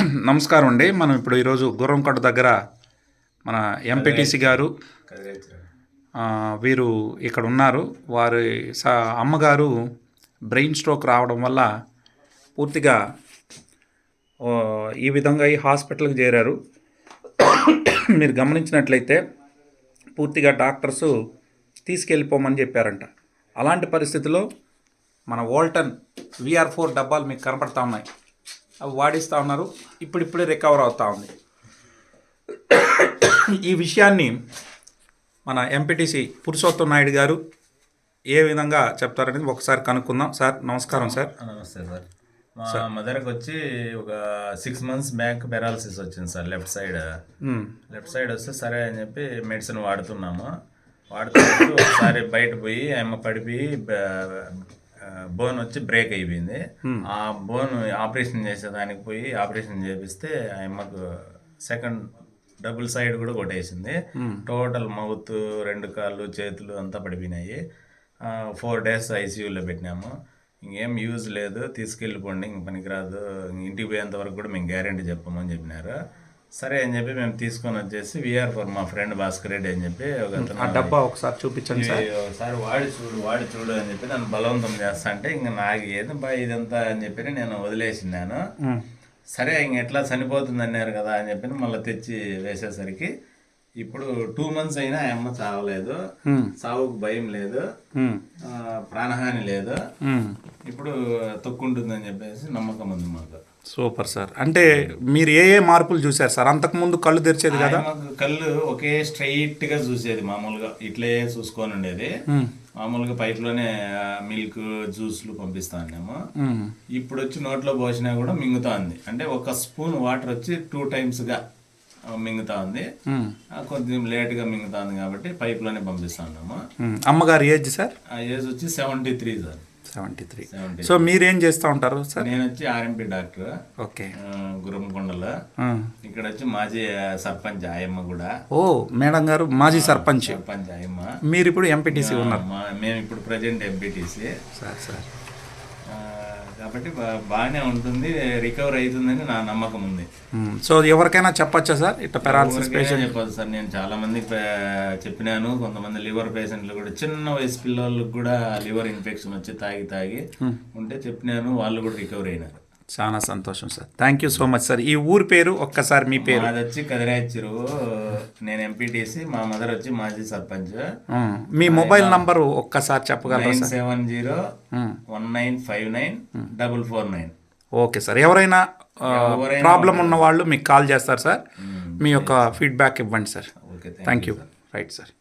నమస్కారం అండి మనం ఇప్పుడు ఈరోజు గుర్రంకొండ దగ్గర మన ఎంపీటీసీ గారు వీరు ఇక్కడ ఉన్నారు. వారి స అమ్మగారు బ్రెయిన్ స్ట్రోక్ రావడం వల్ల పూర్తిగా ఈ విధంగా ఈ హాస్పిటల్కి చేరారు. మీరు గమనించినట్లయితే పూర్తిగా డాక్టర్స్ తీసుకెళ్ళిపోమని చెప్పారంట. అలాంటి పరిస్థితిలో మన వోల్టన్ విఆర్ ఫోర్ డబ్బాలు మీకు కనపడతా ఉన్నాయి. అవి వాడిస్తూ ఉన్నారు. ఇప్పుడిప్పుడే రికవర్ అవుతా ఉంది. ఈ విషయాన్ని మన ఎంపీటీసీ పురుషోత్తం నాయుడు గారు ఏ విధంగా చెప్తారనేది ఒకసారి కనుక్కుందాం. సార్ నమస్కారం సార్. నమస్తే సార్. మా మదర్కి వచ్చి ఒక సిక్స్ మంత్స్ బ్యాక్ పెరాలసిస్ వచ్చింది sir left side. Left side వస్తే సరే అని చెప్పి మెడిసిన్ వాడుతున్నాము. వాడుతున్నప్పుడు ఒకసారి బయట పోయి ఆమె పడిపోయి బోన్ వచ్చి బ్రేక్ అయిపోయింది. ఆ బోన్ ఆపరేషన్ చేసేదానికి పోయి ఆపరేషన్ చేపిస్తే ఆమెకు సెకండ్ డబుల్ సైడ్ కూడా కొట్టేసింది. టోటల్ మౌత్ రెండు కాళ్ళు చేతులు అంతా పడిపోయినాయి. ఫోర్ డేస్ ఐసీయూలో పెట్టినాము. ఇంకేం యూజ్ లేదు. తీసుకెళ్ళిపోండి ఇంక పనికిరాదు. ఇంక ఇంటికి పోయేంత వరకు కూడా మేము గ్యారంటీ చెప్పమని చెప్పినారు. సరే అని చెప్పి మేము తీసుకొని వచ్చేసి విఆర్ ఫర్ మా ఫ్రెండ్ భాస్కర్ రెడ్డి అని చెప్పి ఒక డబ్బా ఒకసారి చూపించండి సార్ ఒకసారి వాడి చూడు వాడి చూడు అని చెప్పి నన్ను బలవంతం చేస్తా అంటే ఇంకా నాకు ఏది బా ఇదంతా అని చెప్పి నేను వదిలేసినాను. సరే ఇంక ఎట్లా చనిపోతుంది అన్నారు కదా అని చెప్పి మళ్ళీ తెచ్చి వేసేసరికి ఇప్పుడు టూ మంత్స్ అయినా ఆ అమ్మ చావలేదు. చావుకు భయం లేదు. ప్రాణహాని లేదు. ఇప్పుడు తొక్కుంటుందని చెప్పేసి నమ్మకం ఉంది మాకు. Super sir. అంటే మీరు ఏ ఏ మార్పులు చూశారు సార్? అంతకుముందు కళ్ళు తెరిచేది కదా? కళ్ళు ఒకే స్ట్రైట్గా చూసేది మామూలుగా. ఇట్లే చూసుకొని ఉండేది. మ్మ్. మామూలుగా పైప్లోనే మిల్క్ జ్యూస్లు పంపిస్తా ఉన్నాము. ఇప్పుడు వచ్చి నోట్లో పోసినా కూడా మింగుతా ఉంది అంటే ఒక స్పూన్ వాటర్ వచ్చి టూ టైమ్స్గా మింగుతా ఉంది కొంచెం లేట్గా మింగుతా ఉంది కాబట్టి పైప్లోనే పంపిస్తా ఉన్నాము మ్మ్. అమ్మగారి ఏజ్ సార్? ఆ ఏజ్ వచ్చి seventy three sir. Seventy three. Seventy so మీరేం చేస్తూ ఉంటారు సార్? నేను వచ్చి ఆర్ఎంపీ డాక్టర్. ఓకే. గురంకొండలో. ఇక్కడ వచ్చి మాజీ సర్పంచ్ ఆయమ్మ కూడా. ఓ మేడం గారు మాజీ సర్పంచ్. సర్పంచ్ ఆయమ్మ. మీరు ఇప్పుడు ఎంపీటీసీ ఉన్నారు. మేము ఇప్పుడు ప్రజెంట్ ఎంపీటీసీ సార్ సార్. కాబట్టి బాగానే ఉంటుంది రికవర్ అవుతుందని నా నమ్మకం ఉంది. సో ఎవరికైనా చెప్పచ్చా సార్? ఇట్లా పెరాలసిస్ ఊరికే చెప్పదు సార్ నేను చాలా మందికి పే- చెప్పినాను కొంతమంది లివర్ పేషెంట్లు కూడా చిన్న వయసు పిల్లలకు కూడా లివర్ ఇన్ఫెక్షన్ వచ్చి తాగి తాగి ఉంటే చెప్పినాను వాళ్ళు కూడా రికవర్ అయినారు. చాలా సంతోషం sir. Thank you so much sir. ఈ ఊరి పేరు ఒక్కసారి మీ పేరు. మాది వచ్చి కదిరాచిరు. నేను ఎంపీటీసీ మా మదర్ వచ్చి మాజీ సర్పంచ్. మీ మొబైల్ నంబరు ఒక్కసారి చెప్పగలరా sir? Seven zero. One nine five nine double four nine. Okay sir. ఎవరైనా ప్రాబ్లం ఉన్న వాళ్ళు మీకు కాల్ చేస్తారు సార్. మీ యొక్క ఫీడ్బ్యాక్ ఇవ్వండి sir. Okay thank you right sir.